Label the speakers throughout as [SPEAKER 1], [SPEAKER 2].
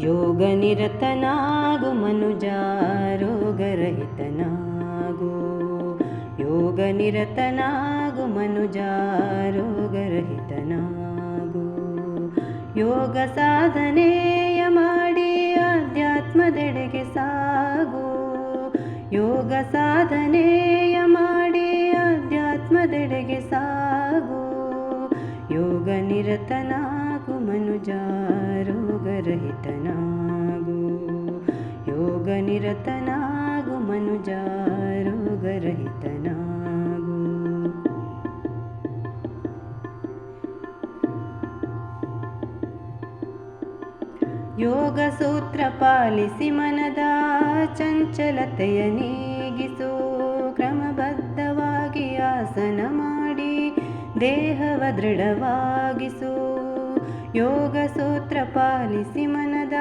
[SPEAKER 1] ಯೋಗನಿರತನಾಗು ಮನುಜ ರೋಗರಹಿತನಾಗು ಯೋಗನಿರತನಾಗು ಮನುಜ ರೋಗರಹಿತನಾಗು ಯೋಗ ಸಾಧನೆಯ ಮಾಡಿ ಆಧ್ಯಾತ್ಮದೆಡೆಗೆ ಸಾಗು. ಯೋಗ ಸಾಧನೆಯ ಮಾಡಿ ಆಧ್ಯಾತ್ಮದೆಡೆಗೆ ಸಾಗು. ಯೋಗ ನಿರತನಾಗು ಮನುಜ ರೋಗರಹಿತನಾಗು ಯೋಗ ನಿರತನಾಗು ಮನುಜ ರೋಗರಹಿತನಾಗು. ಯೋಗ ಸೂತ್ರ ಪಾಲಿಸಿ ಮನದ ಚಂಚಲತೆಯ ನೀಗಿಸು, ಕ್ರಮಬದ್ಧವಾಗಿ ಆಸನ ಮಾಡಿ, ದೇಹವ ದೃಢವಾಗಿಸು. ಯೋಗ ಸೂತ್ರ ಪಾಲಿಸಿ ಮನದ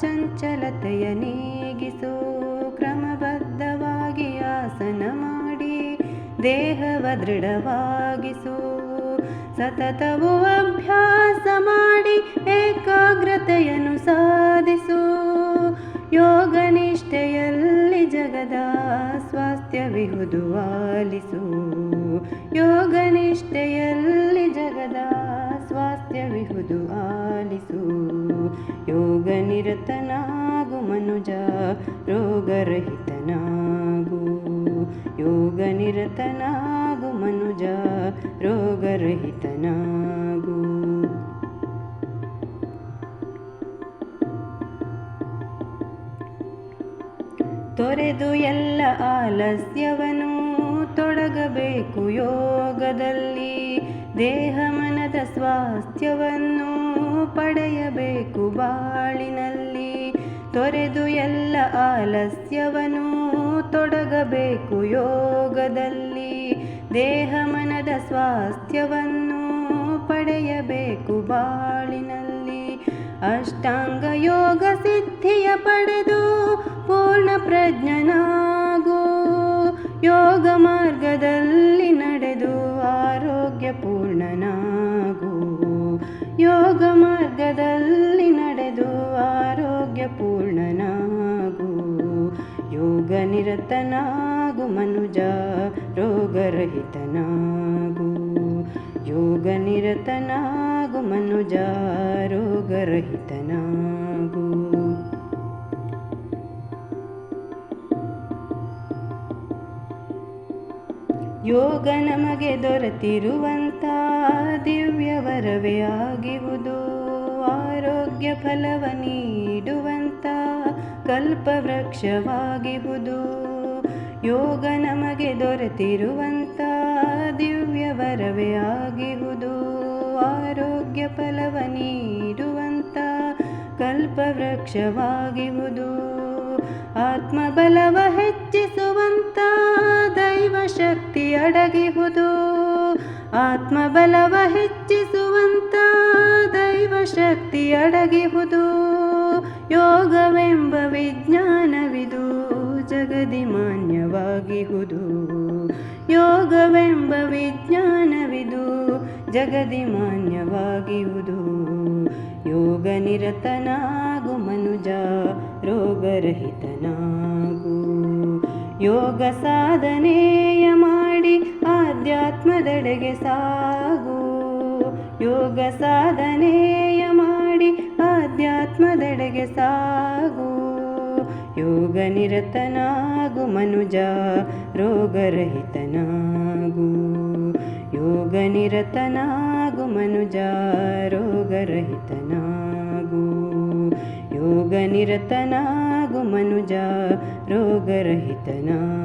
[SPEAKER 1] ಚಂಚಲತೆಯ ನೀಗಿಸು. ಕ್ರಮಬದ್ಧವಾಗಿ ಆಸನ ಮಾಡಿ, ದೇಹವ ದೃಢವಾಗಿಸು. ಸತತವು ಅಭ್ಯಾಸ ಮಾಡಿ, ಏಕಾಗ್ರತೆಯನ್ನು ಸಾಧಿಸು. ಯೋಗ ನಿಷ್ಠೆಯಲ್ಲಿ ಜಗದ ಸ್ವಾಸ್ಥ್ಯವಿಹುದು ಆಲಿಸು. ಯೋಗ ಜಗದ ಸ್ವಾಸ್ಥ್ಯವಿಹುದು ಆಲಿಸು. ಯೋಗ ನಿರತನಾಗು ಮನುಜ, ರೋಗರಹಿತನಾಗು. ಯೋಗ ನಿರತನಾಗು ಮನುಜ, ರೋಗರಹಿತನಾಗು. ತೊರೆದು ಎಲ್ಲ ಆಲಸ್ಯವನ್ನು ತೊಡಗಬೇಕು ಯೋಗದಲ್ಲಿ. ದೇಹ ಸ್ವಾಸ್ಥ್ಯವನ್ನು ಪಡೆಯಬೇಕು ಬಾಳಿನಲ್ಲಿ. ತೊರೆದು ಎಲ್ಲ ಆಲಸ್ಯವನ್ನು ತೊಡಗಬೇಕು ಯೋಗದಲ್ಲಿ. ದೇಹ ಮನದ ಸ್ವಾಸ್ಥ್ಯವನ್ನು ಪಡೆಯಬೇಕು ಬಾಳಿನಲ್ಲಿ. ಅಷ್ಟಾಂಗ ಯೋಗ ಸಿದ್ಧಿಯ ಪಡೆದು ಪೂರ್ಣ ಪ್ರಜ್ಞನಾಗು. ಯೋಗ ಮಾರ್ಗದಲ್ಲಿ ಪೂರ್ಣನಾಗು ಯೋಗ ಮಾರ್ಗದಲ್ಲಿ ನಡೆದು ಆರೋಗ್ಯ ಪೂರ್ಣನಾಗು. ಯೋಗ ನಿರತನಾಗು ಮನುಜ ರೋಗರಹಿತನಾಗು. ಯೋಗ ನಿರತನಾಗು ಮನುಜ ರೋಗರಹಿತನಾಗು. ಯೋಗ ನಮಗೆ ದೊರೆತಿರುವಂಥ ದಿವ್ಯ ವರವೇ ಆಗಿರುವುದು ಆರೋಗ್ಯ ಫಲವ ನೀಡುವಂಥ ಕಲ್ಪವೃಕ್ಷವಾಗಿಹುದು ಯೋಗ ನಮಗೆ ದೊರೆತಿರುವಂಥ ದಿವ್ಯ ವರವೇ ಆಗಿರುವುದು ಆರೋಗ್ಯ ಫಲವ ನೀಡುವಂಥ ಕಲ್ಪವೃಕ್ಷವಾಗಿರುವುದು ಆತ್ಮಬಲವ ಹೆಚ್ಚಿಸುವಂಥ ದೈವ ಶಕ್ತಿ ಅಡಗಿಹುದು. ಆತ್ಮಬಲವ ಹೆಚ್ಚಿಸುವಂಥ ದೈವ ಶಕ್ತಿ ಅಡಗಿಹುದು. ಯೋಗವೆಂಬ ವಿಜ್ಞಾನವಿದು ಜಗದಿ ಮಾನ್ಯವಾಗಿಹುದು ಯೋಗವೆಂಬ ವಿಜ್ಞಾನವಿದು ಜಗದಿ ಮಾನ್ಯವಾಗಿಹುದು ಯೋಗ ನಿರತನಾಗು ಮನುಜ ರೋಗರಹಿತನಾಗು. ಯೋಗ ಸಾಧನೆಯ ಮಾಡಿ ಆಧ್ಯಾತ್ಮದೆಡೆಗೆ ಸಾಗು. ಯೋಗ ಸಾಧನೆಯ ಮಾಡಿ ಆಧ್ಯಾತ್ಮದೆಡೆಗೆ ಸಾಗು. ಯೋಗ ನಿರತನಾಗು ಮನುಜ, ರೋಗರಹಿತನಾಗು. ಯೋಗ ನಿರತನಾಗು ಮನುಜ, ರೋಗರಹಿತನಾಗು. रोगनिरतनागु मनुजा रोगरहितनागु।